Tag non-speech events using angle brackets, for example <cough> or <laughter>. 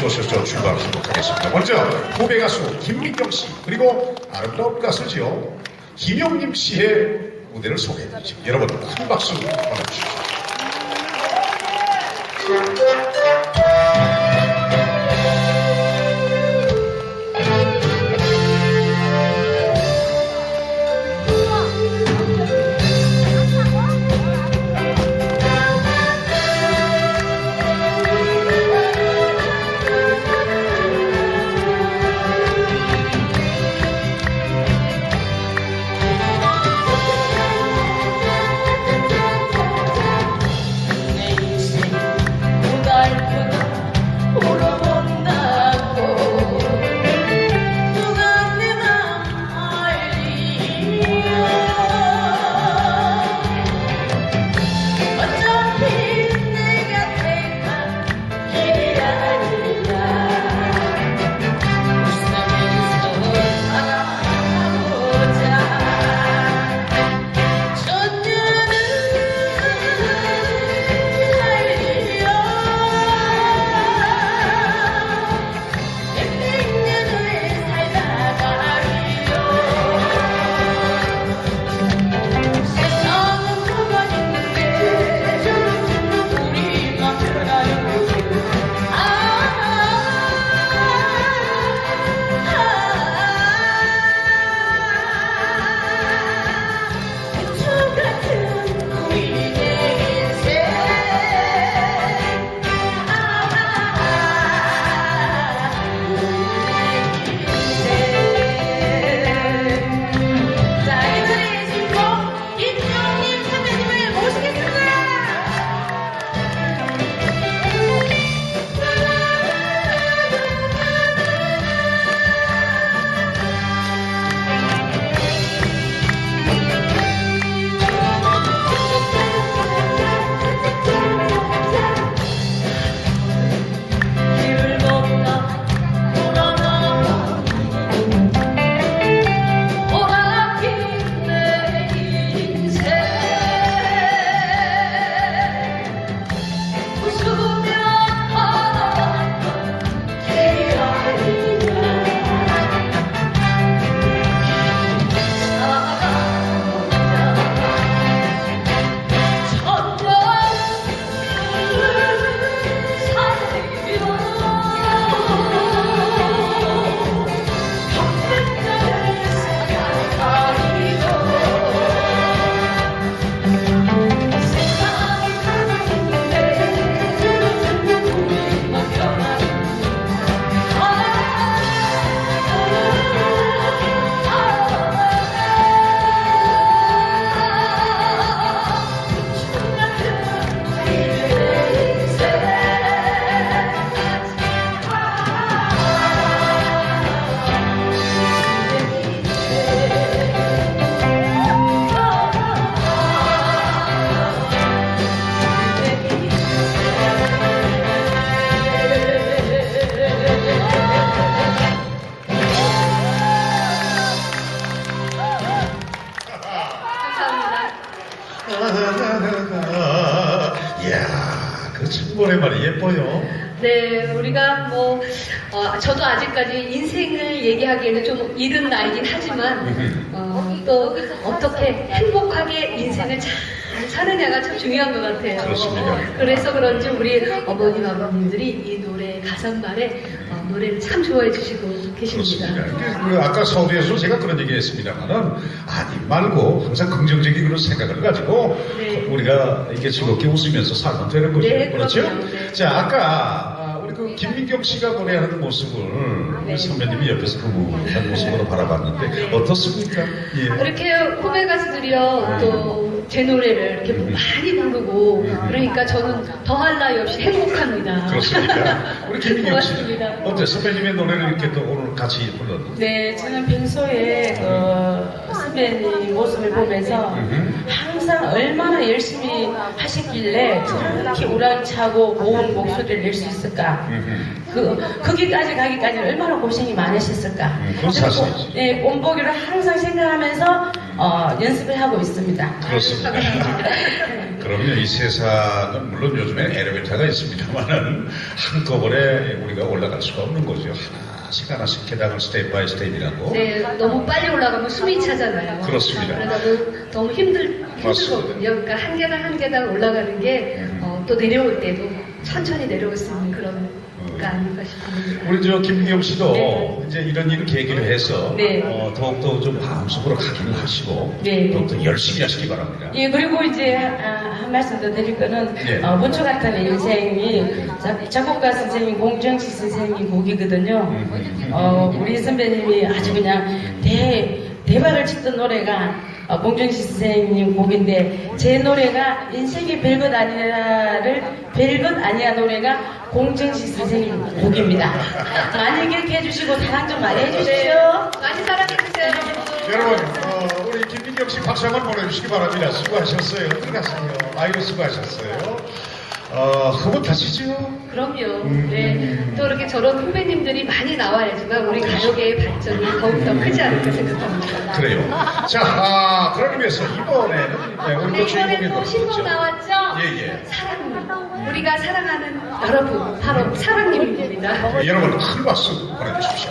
쇼쇼쇼 출발하도록 하겠습니다. 먼저 후배 가수 김민경 씨 그리고 아름다운 가수죠 김영림 씨의 무대를 소개해 드리죠. 여러분 큰 박수 보내주시죠. 이야, 그참 오랜만에 예뻐요. 네, 우리가 뭐, 어, 저도 아직까지 인생을 얘기하기에는 좀 이른 나이긴 하지만, 어, 또 어떻게 행복하게 인생을 잘 사느냐가 참 중요한 것 같아요. 그렇습니다. 그래서 그런지 우리 어머님, 아버님들이 이 노래 가사말에 어, 노래를 참 좋아해 주시고 계십니다. 그렇습니다. 그 아까 서두에서 제가 그런 얘기 했습니다만은 아니 말고 항상 긍정적인 그런 생각을 가지고 네. 우리가 이렇게 즐겁게 웃으면서 살면 되는 거죠. 네, 그렇죠? 네. 자, 아까 그 김민경 씨가 노래하는 모습을 네. 우리 선배님이 옆에서 흐뭇한 모습으로 바라봤는데 어떻습니까? 예. 이렇게 후배 가수들이요 또 제 노래를 이렇게 많이 부르고 그러니까 저는 더할 나위 없이 행복합니다. 그렇습니까? <laughs> 우리 김민경 씨 고맙습니다. 어때 선배님의 노래를 이렇게 또 오늘 같이 불렀는데 네, 저는 평소에 그 선배님 모습을 보면서 항상 얼마나 열심히 하셨길래 저렇게 우렁차고 고운 목소리를 낼 수 있을까? 그, 거기까지 가기까지 얼마나 고생이 많으셨을까? 음, 그건 사실이지. 네, 본보기를 항상 생각하면서 어, 연습을 하고 있습니다. 그렇습니다. <laughs> 그럼요. 이 세상은 물론 요즘엔 엘리베이터가 있습니다만은 한꺼번에 우리가 올라갈 수가 없는 거죠. 하나 씩 하나씩 계단을 스텝 바이 스텝이라고. 네, 너무 빨리 올라가면 숨이 차잖아요. 그렇습니다. 그러다 보면 너무 힘들. 힘들거든요. 그러니까 한 계단 한 계단 올라가는 게 어, 또 내려올 때도 천천히 내려올 수 있는 그런 거 아닌가 싶습니다. 우리 저 김기영 씨도 네. 이제 이런 일을 계기로 해서 네. 어, 더욱더 좀 마음속으로 각인을 하시고 네. 더욱더 열심히 하시기 바랍니다. 예, 그리고 이제 한, 아, 한 말씀 더 드릴 거는. 어, 문초 같은 인생이 작- 작곡가 선생님, 공정식 선생님 곡이거든요. 어, 우리 선배님이 아주 그냥 대, 대박을 치던 노래가 어, 공정식 선생님 곡인데, 제 노래가 인생의 별것 아니야를, 별것 아니야 노래가 공정식 선생님 곡입니다. <laughs> 많이 기억해 해주시고, 사랑 좀 많이 해주십시오. 많이 사랑해 주세요, 여러분, 어, 우리 김민경 씨 박수 한번 보내주시기 바랍니다. 수고하셨어요. 들어가세요. 아이고, 수고하셨어요. 어, 흐뭇하시죠? 그럼요. 네. 또 이렇게 저런 후배님들이 많이 나와야지만 우리 가요계의 발전이 더욱더 크지 않을까 생각합니다. 그래요. 자, 아, 그런 의미에서 이번에는 네, 오늘 네, 또 주인공이 이번에 또 신곡 그렇죠. 나왔죠? 예, 예. 사랑. 우리가 사랑하는 여러분, 바로 사랑님입니다. 네, 여러분, 큰 박수 보내주십시오.